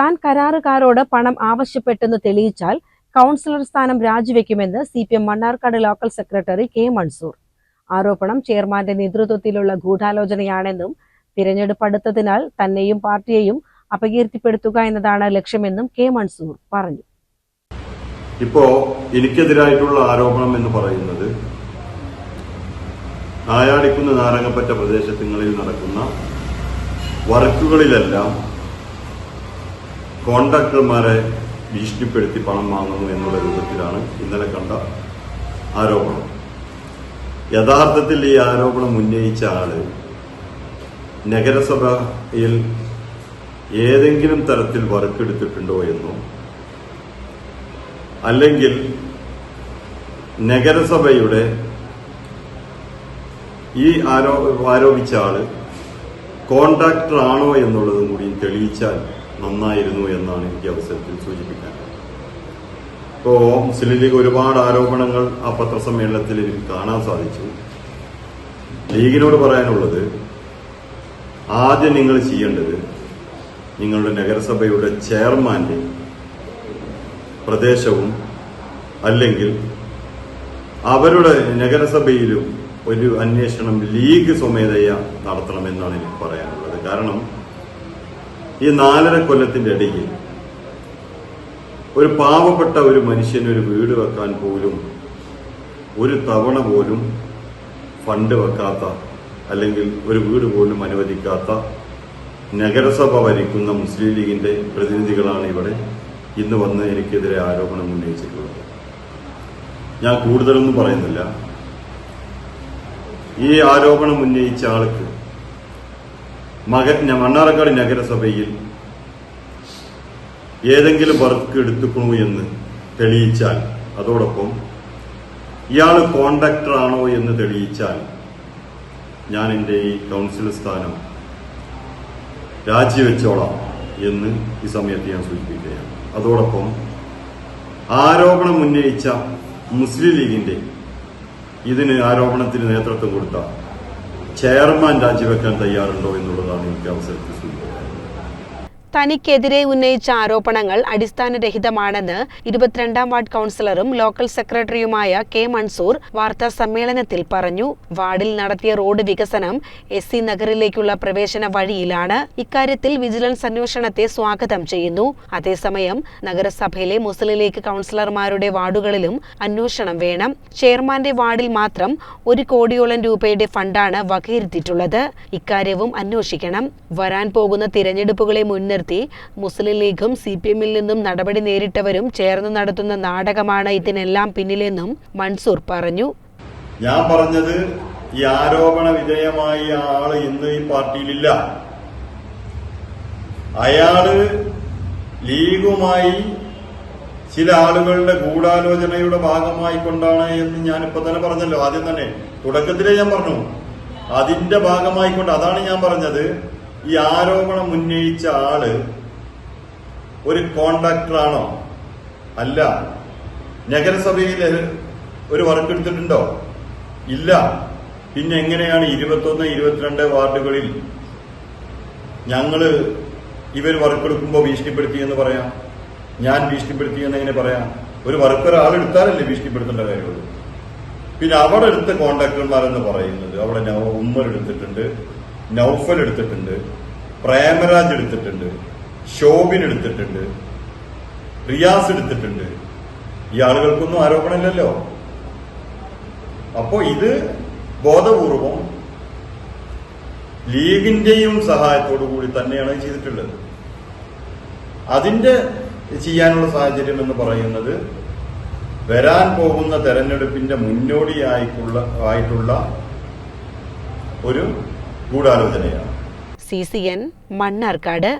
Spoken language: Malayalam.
താൻ കരാറുകാരോട് പണം ആവശ്യപ്പെട്ടെന്ന് തെളിയിച്ചാൽ കൗൺസിലർ സ്ഥാനം രാജിവെക്കുമെന്ന് C P M Mannarkkad local secretary K Mansoor ആരോപണം ചെയർമാന്റെ നേതൃത്വത്തിലുള്ള ഗൂഢാലോചനയാണെന്നും തിരഞ്ഞെടുപ്പ് അടുത്തതിനാൽ തന്നെയും പാർട്ടിയെയും അപകീർത്തിപ്പെടുത്തുക എന്നതാണ് ലക്ഷ്യമെന്നും കെ മൻസൂർ പറഞ്ഞു. ഇപ്പോ എനിക്കെതിരായിട്ടുള്ള ആരോപണം എന്ന് പറയുന്നത് നായാടിക്കുന്ന് നാരങ്ങപ്പറ്റ പ്രദേശങ്ങളിൽ നടക്കുന്ന വർക്കുകളിലെല്ലാം കോൺട്രാക്ടർമാരെ ഭീഷണിപ്പെടുത്തി പണം വാങ്ങുന്നു എന്നുള്ള രൂപത്തിലാണ് ഇന്നലെ കണ്ട ആരോപണം. യഥാർത്ഥത്തിൽ ഈ ആരോപണം ഉന്നയിച്ച ആൾ നഗരസഭയിൽ ഏതെങ്കിലും തരത്തിൽ വർക്ക് എടുത്തിട്ടുണ്ടോ എന്നോ അല്ലെങ്കിൽ നഗരസഭയുടെ ഈ ആരോ ആരോപിച്ച ആൾ കോൺട്രാക്ടർ ആണോ എന്നുള്ളതും കൂടി തെളിയിച്ചാൽ നന്നായിരുന്നു എന്നാണ് എനിക്ക് അവസരത്തിൽ സൂചിപ്പിക്കാൻ ഇപ്പോൾ മുസ്ലിം ലീഗ് ഒരുപാട് ആരോപണങ്ങൾ ആ പത്രസമ്മേളനത്തിൽ എനിക്ക് കാണാൻ സാധിച്ചു. ലീഗിനോട് പറയാനുള്ളത് ആദ്യം നിങ്ങൾ ചെയ്യേണ്ടത് നിങ്ങളുടെ നഗരസഭയുടെ ചെയർമാന്റെ പ്രദേശവും അല്ലെങ്കിൽ അവരുടെ നഗരസഭയിലും ഒരു അന്വേഷണം ലീഗ് സ്വമേധയ നടത്തണമെന്നാണ് എനിക്ക് പറയാനുള്ളത്. കാരണം ഈ നാലര കൊല്ലത്തിന്റെ ഇടയിൽ ഒരു പാവപ്പെട്ട ഒരു മനുഷ്യന് ഒരു വീട് വെക്കാൻ പോലും ഒരു തവണ പോലും ഫണ്ട് വെക്കാത്ത അല്ലെങ്കിൽ ഒരു വീട് പോലും അനുവദിക്കാത്ത നഗരസഭ ഭരിക്കുന്ന മുസ്ലിം ലീഗിന്റെ പ്രതിനിധികളാണ് ഇവിടെ ഇന്ന് വന്ന് എനിക്കെതിരെ ആരോപണം ഉന്നയിച്ചിട്ടുള്ളത്. ഞാൻ കൂടുതലൊന്നും പറയുന്നില്ല. ഈ ആരോപണം ഉന്നയിച്ച ആൾക്ക് മക മണ്ണാർക്കാട് നഗരസഭയിൽ ഏതെങ്കിലും വർക്ക് എടുത്തുക്കണു എന്ന് തെളിയിച്ചാൽ അതോടൊപ്പം ഇയാൾ കോണ്ടാക്ടർ എന്ന് തെളിയിച്ചാൽ ഞാൻ എന്റെ ഈ കൗൺസിൽ സ്ഥാനം രാജിവെച്ചോളാം എന്ന് ഈ സമയത്ത് ഞാൻ സൂചിപ്പിക്കുകയാണ്. അതോടൊപ്പം ആരോപണം ഉന്നയിച്ച മുസ്ലിം ലീഗിന്റെ ഇതിന് ആരോപണത്തിന് നേതൃത്വം കൊടുത്ത ചെയർമാൻ രാജിവെക്കാൻ തയ്യാറുണ്ടോ എന്നുള്ളതാണ് എനിക്ക് അവസരത്തിൽ സൂചിപ്പിക്കുന്നത് തനിക്കെതിരെ ഉന്നയിച്ച ആരോപണങ്ങൾ അടിസ്ഥാനരഹിതമാണെന്ന് ഇരുപത്തിരണ്ടാം വാർഡ് കൗൺസിലറും ലോക്കൽ സെക്രട്ടറിയുമായ കെ മൻസൂർ വാർത്താ സമ്മേളനത്തിൽ പറഞ്ഞു. വാർഡിൽ നടത്തിയ റോഡ് വികസനം എസ് സി നഗറിലേക്കുള്ള പ്രവേശന വഴിയിലാണ്. ഇക്കാര്യത്തിൽ വിജിലൻസ് അന്വേഷണത്തെ സ്വാഗതം ചെയ്യുന്നു. അതേസമയം നഗരസഭയിലെ മുസ്ലിം ലീഗ് കൗൺസിലർമാരുടെ വാർഡുകളിലും അന്വേഷണം വേണം. ചെയർമാന്റെ വാർഡിൽ മാത്രം ഒരു കോടിയോളം രൂപയുടെ ഫണ്ടാണ് വകയിരുത്തിയിട്ടുള്ളത്. ഇക്കാര്യവും അന്വേഷിക്കണം. വരാൻ പോകുന്ന തിരഞ്ഞെടുപ്പുകളെ മുൻനിർത്തി മുസ്ലിം ലീഗും സി പി എമ്മിൽ നിന്നും നടപടി നേരിട്ടവരും ചേർന്ന് നടത്തുന്ന നാടകമാണ് ഇതിനെല്ലാം പിന്നിലെന്നും മൻസൂർ പറഞ്ഞു. ഞാൻ പറഞ്ഞത് ഈ ആരോപണ വിധേയമായ ആൾ ഇന്ന് ഈ പാർട്ടിയിലില്ല. അയാൾ ലീഗുമായി ചില ആളുകളുടെ ഗൂഢാലോചനയുടെ ഭാഗമായി കൊണ്ടാണ് എന്ന് ഞാനിപ്പോ തന്നെ പറഞ്ഞല്ലോ. ആദ്യം തന്നെ തുടക്കത്തിലേ ഞാൻ പറഞ്ഞു. അതിന്റെ ഭാഗമായിക്കൊണ്ട് അതാണ് ഞാൻ പറഞ്ഞത്. ഈ ആരോപണം ഉന്നയിച്ച ആൾ ഒരു കോൺട്രാക്ടറാണോ? അല്ല. നഗരസഭയിൽ ഒരു വർക്ക് എടുത്തിട്ടുണ്ടോ ഇല്ല. പിന്നെ എങ്ങനെയാണ് ഇരുപത്തൊന്ന് ഇരുപത്തിരണ്ട് വാർഡുകളിൽ ഞങ്ങൾ ഇവർ വർക്ക് എടുക്കുമ്പോൾ ഭീഷണിപ്പെടുത്തി എന്ന് പറയാം? ഞാൻ ഭീഷണിപ്പെടുത്തി എന്ന് എങ്ങനെ പറയാം? ഒരു വർക്ക് ഒരാൾ എടുത്താലല്ലേ ഭീഷണിപ്പെടുത്തേണ്ട കാര്യമുള്ളൂ. പിന്നെ അവിടെ എടുത്ത കോൺട്രാക്ടർമാരെന്ന് പറയുന്നത് അവിടെ ഉമ്മർ എടുത്തിട്ടുണ്ട്. നൗഫൽ എടുത്തിട്ടുണ്ട് പ്രേമരാജ് എടുത്തിട്ടുണ്ട് ഷോബിൻ എടുത്തിട്ടുണ്ട് റിയാസ് എടുത്തിട്ടുണ്ട്. ഈ ആളുകൾക്കൊന്നും ആരോപണമില്ലല്ലോ. അപ്പോ ഇത് ബോധപൂർവം ലീഗിന്റെയും സഹായത്തോടു കൂടി തന്നെയാണ് ചെയ്തിട്ടുള്ളത്. അതിന്റെ ചെയ്യാനുള്ള സാഹചര്യം എന്ന് പറയുന്നത് വരാൻ പോകുന്ന തെരഞ്ഞെടുപ്പിന്റെ മുന്നോടിയായിട്ടുള്ള ആയിട്ടുള്ള ഒരു ഗൂഢാലോചനയാണ് സി സി എൻ മണ്ണാർക്കാട്